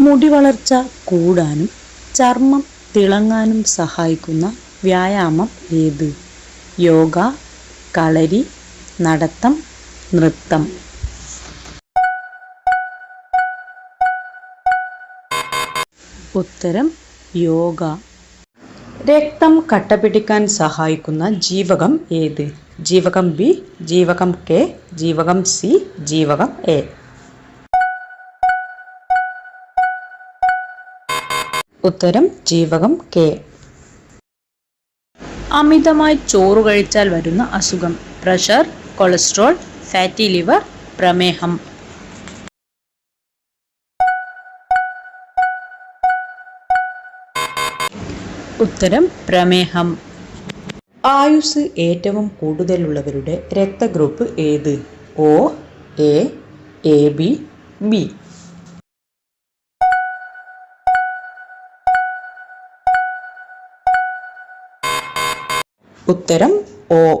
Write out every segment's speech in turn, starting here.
മുടി വളർച്ച കൂടാനും ചർമ്മം തിളങ്ങാനും സഹായിക്കുന്ന വ്യായാമം ഏത്? യോഗ കളരി നടത്തം നൃത്തം. ഉത്തരം യോഗ. രക്തം കട്ടപിടിക്കാൻ സഹായിക്കുന്ന ജീവകം ഏത്? ജീവകം ബി ജീവകം കെ ജീവകം സി ജീവകം എ. ഉത്തരം ജീവകം കെ. അമിതമായി ചോറ് കഴിച്ചാൽ വരുന്ന അസുഖം. പ്രഷർ കൊളസ്ട്രോൾ ഫാറ്റി ലിവർ പ്രമേഹം. ഉത്തരം പ്രമേഹം. ആയുസ് ഏറ്റവും കൂടുതലുള്ളവരുടെ രക്തഗ്രൂപ്പ് ഏത്? O A A B B. ഉത്തരം ഒ.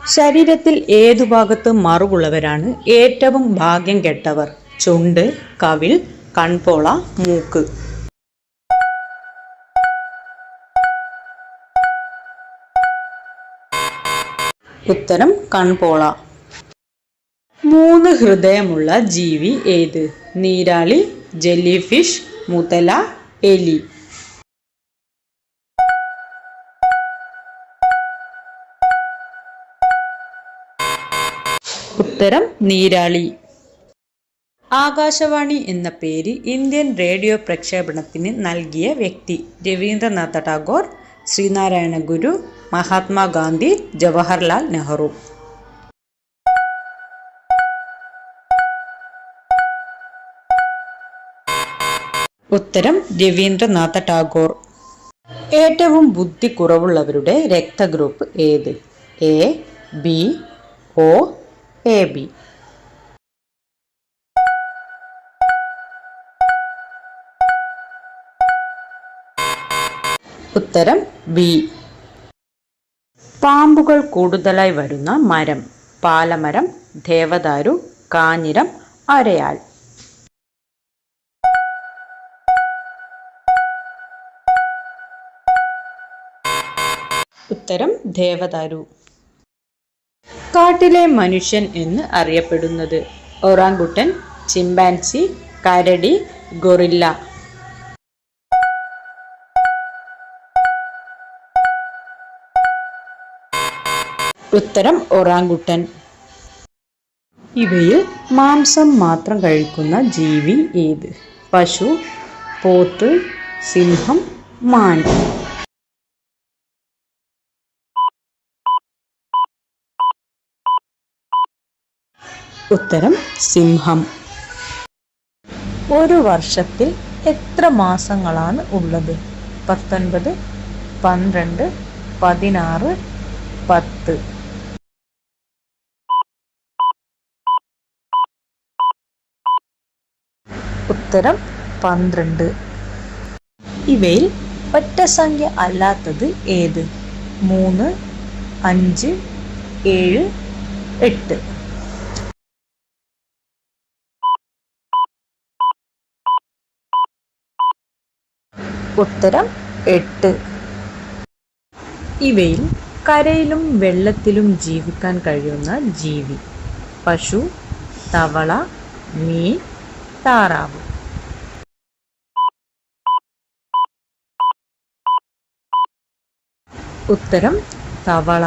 ശരീരത്തിൽ ഏതു ഭാഗത്ത് മറുകുള്ളവരാണ് ഏറ്റവും ഭാഗ്യം കെട്ടവർ. ചുണ്ട് കവിൾ കൺപോള മൂക്ക്. ഉത്തരം കൺപോള. മൂന്ന് ഹൃദയമുള്ള ജീവി ഏത്? നീരാളി ജെല്ലി ഫിഷ് മുതല എലി. ഉത്തരം നീരാളി. ആകാശവാണി എന്ന പേര് ഇന്ത്യൻ റേഡിയോ പ്രക്ഷേപണത്തിന് നൽകിയ വ്യക്തി രവീന്ദ്രനാഥ ടാഗോർ ശ്രീനാരായണ ഗുരു മഹാത്മാഗാന്ധി ജവഹർലാൽ നെഹ്റു. ഉത്തരം രവീന്ദ്രനാഥ ടാഗോർ. ഏറ്റവും ബുദ്ധി കുറവുള്ളവരുടെ രക്തഗ്രൂപ്പ് ഏത്? A B O A B. ഉത്തരം ബി പാമ്പുകൾ കൂടുതലായി വരുന്ന മരം പാലമരം ദേവദാരു കാഞ്ഞിരം അരയാൽ. ഉത്തരം ദേവദാരു. കാട്ടിലെ മനുഷ്യൻ എന്ന് അറിയപ്പെടുന്നത് ഒറാങ്കുട്ടൻ ചിമ്പാൻസി കരടി ഗൊറില്ല. ഉത്തരം ഒറാങ്കുട്ടൻ. ഇവയിൽ മാംസം മാത്രം കഴിക്കുന്ന ജീവി ഏത്? പശു പോത്ത് സിംഹം മാൻ. ഉത്തരം സിംഹം. ഒരു വർഷത്തിൽ എത്ര മാസങ്ങളാണ് ഉള്ളത്? പത്തൊൻപത് പന്ത്രണ്ട് പതിനാറ് പത്ത്. ഉത്തരം പന്ത്രണ്ട്. ഇവയിൽ ഒറ്റ സംഖ്യ അല്ലാത്തത് ഏത്? മൂന്ന് അഞ്ച് ഏഴ് എട്ട്. ഉത്തരം എട്ട്. ഇവയിൽ കരയിലും വെള്ളത്തിലും ജീവിക്കാൻ കഴിയുന്ന ജീവി പശു തവള മീൻ താറാവ് ഉത്തരം തവള.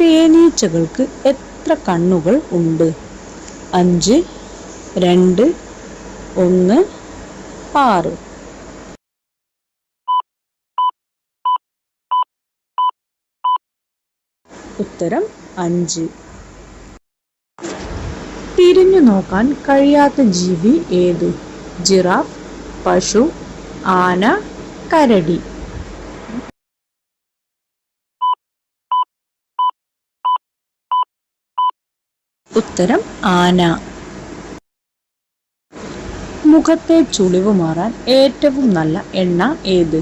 തേനീച്ചകൾക്ക് എത്ര കണ്ണുകൾ ഉണ്ട്? അഞ്ച് രണ്ട് ഒന്ന് ആറ്. ഉത്തരം അഞ്ച്. തിരിഞ്ഞു നോക്കാൻ കഴിയാത്ത ജീവി ഏതു? ജിറാഫ് പശു ആന കരടി. ഉത്തരം ആന. മുഖത്തെ ചുളിവ് മാറാൻ ഏറ്റവും നല്ല എണ്ണ ഏത്?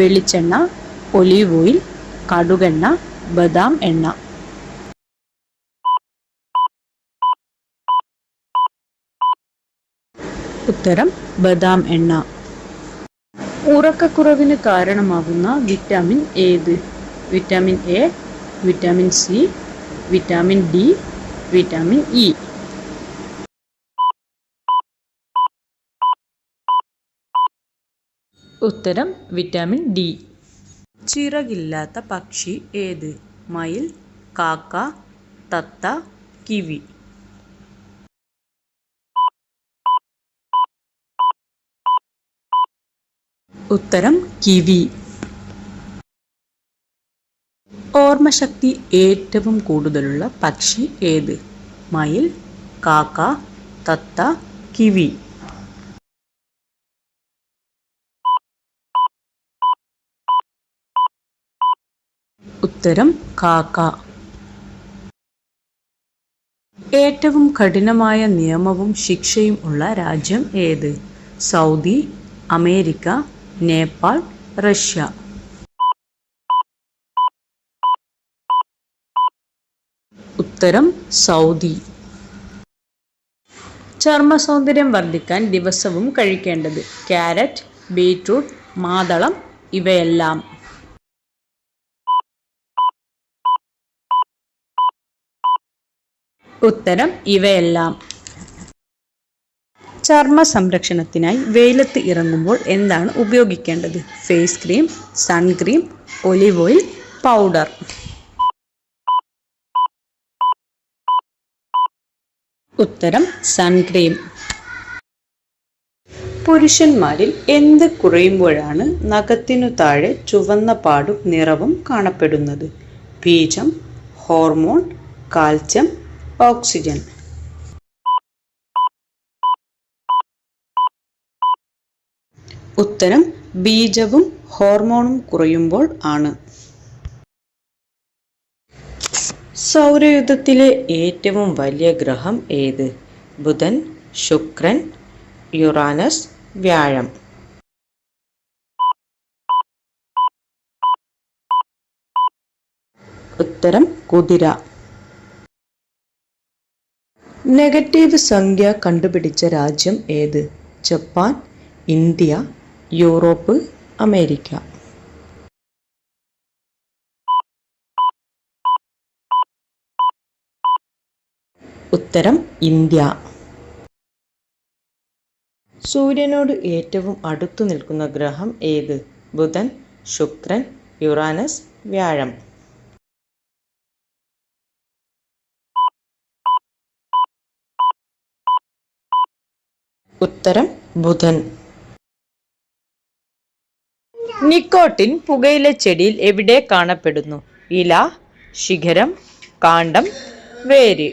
വെളിച്ചെണ്ണ ഒലീവ് ഓയിൽ കടുകെണ്ണ ബദാം എണ്ണ. ഉത്തരം ബദാം എണ്ണ. ഉറക്കക്കുറവിന് കാരണമാകുന്ന വിറ്റാമിൻ ഏത്? Vitamin A vitamin C vitamin D vitamin E. ഉത്തരം വിറ്റാമിൻ ഡി. ചിറകില്ലാത്ത പക്ഷി ഏത്? മയിൽ കാക്ക തത്ത കിവി. ഉത്തരം കിവി. ഓർമ്മശക്തി ഏറ്റവും കൂടുതലുള്ള പക്ഷി ഏത്? മയിൽ കാക്ക തത്ത കിവി. ഉത്തരം കാക്ക. ഏറ്റവും കഠിനമായ നിയമവും ശിക്ഷയും ഉള്ള രാജ്യം ഏത്? Saudi America Nepal Russia. ഉത്തരം സൗദി. ചർമ്മ സൗന്ദര്യം വർദ്ധിക്കാൻ ദിവസവും കഴിക്കേണ്ടത് ക്യാരറ്റ് ബീറ്റ്റൂട്ട് മാതളം ഇവയെല്ലാം. ഉത്തരം ഇവയെല്ലാം. ചർമ്മ സംരക്ഷണത്തിനായി വെയിലത്ത് ഇറങ്ങുമ്പോൾ എന്താണ് ഉപയോഗിക്കേണ്ടത്? Face cream sun cream olive oil powder ഉത്തരം സൺക്രീം പുരുഷന്മാരിൽ എന്ത് കുറയുമ്പോഴാണ് നഖത്തിനു താഴെ ചുവന്ന പാടും നിറവും കാണപ്പെടുന്നത്? ബീജം ഹോർമോൺ കാൽസ്യം ഓക്സിജൻ. ഉത്തരം ബീജവും ഹോർമോണും കുറയുമ്പോൾ ആണ്. സൗരയുധത്തിലെ ഏറ്റവും വലിയ ഗ്രഹം ഏത്? ബുധൻ ശുക്രൻ യുറാനസ് വ്യാഴം. ഉത്തരം കുതിര. നെഗറ്റീവ് സംഖ്യ കണ്ടുപിടിച്ച രാജ്യം ഏത്? Japan India Europe America. ഉത്തരം ഇന്ത്യ. സൂര്യനോട് ഏറ്റവും അടുത്തു നിൽക്കുന്ന ഗ്രഹം ഏത്? ബുധൻ ശുക്രൻ യുറാനസ് വ്യാഴം. ഉത്തരം ബുധൻ. നിക്കോട്ടിൻ പുകയില ചെടിയിൽ എവിടെ കാണപ്പെടുന്നു? ഇല ശിഖരം കാണ്ഡം വേര്.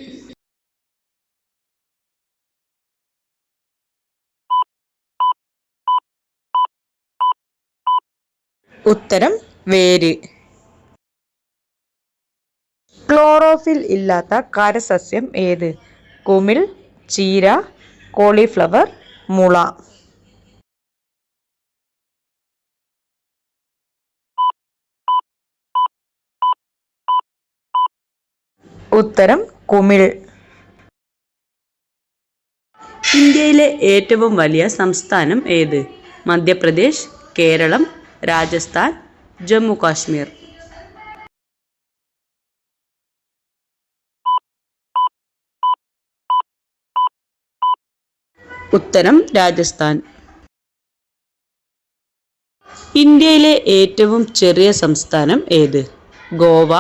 ഉത്തരം വേര്. ക്ലോറോഫിൽ ഇല്ലാത്ത കരസസ്യം ഏത്? കുമിൾ ചീര കോളിഫ്ലവർ മുള. ഉത്തരം കുമിൾ. ഇന്ത്യയിലെ ഏറ്റവും വലിയ സംസ്ഥാനം ഏത്? മധ്യപ്രദേശ് കേരളം രാജസ്ഥാൻ ജമ്മു കാശ്മീർ. ഉത്തരം രാജസ്ഥാൻ. ഇന്ത്യയിലെ ഏറ്റവും ചെറിയ സംസ്ഥാനം ഏത്? ഗോവ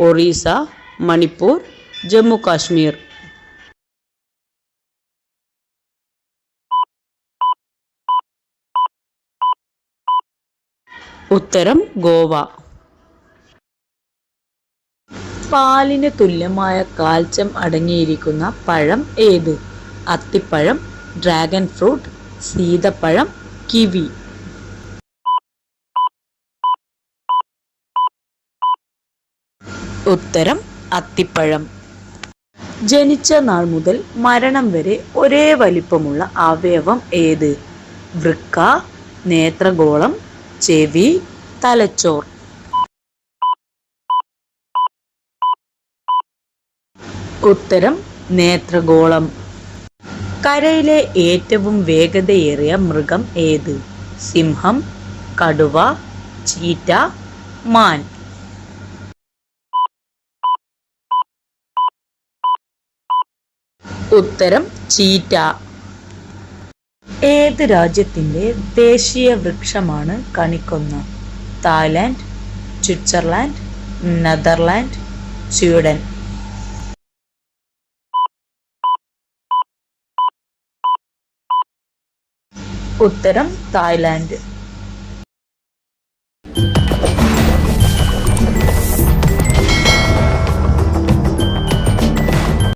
ഒറീസ മണിപ്പൂർ ജമ്മു കാശ്മീർ. ഉത്തരം ഗോവ. പാലിന് തുല്യമായ കാൽസ്യം അടങ്ങിയിരിക്കുന്ന പഴം ഏത്? അത്തിപ്പഴം ഡ്രാഗൺ ഫ്രൂട്ട് സീതപ്പഴം കിവി. ഉത്തരം അത്തിപ്പഴം. ജനിച്ച നാൾ മുതൽ മരണം വരെ ഒരേ വലിപ്പമുള്ള അവയവം ഏത്? വൃക്ക നേത്രഗോളം ചെവി തലച്ചോർ. ഉത്തരം നേത്രഗോളം. കരയിലെ ഏറ്റവും വേഗതയേറിയ മൃഗം ഏത്? സിംഹം കടുവ ചീറ്റ മാൻ. ഉത്തരം ചീറ്റ. ഏത് രാജ്യത്തിന്റെ ദേശീയ വൃക്ഷമാണ് കണിക്കൊന്ന? Thailand Switzerland Netherland Sweden. ഉത്തരം തായ്ലാൻഡ്.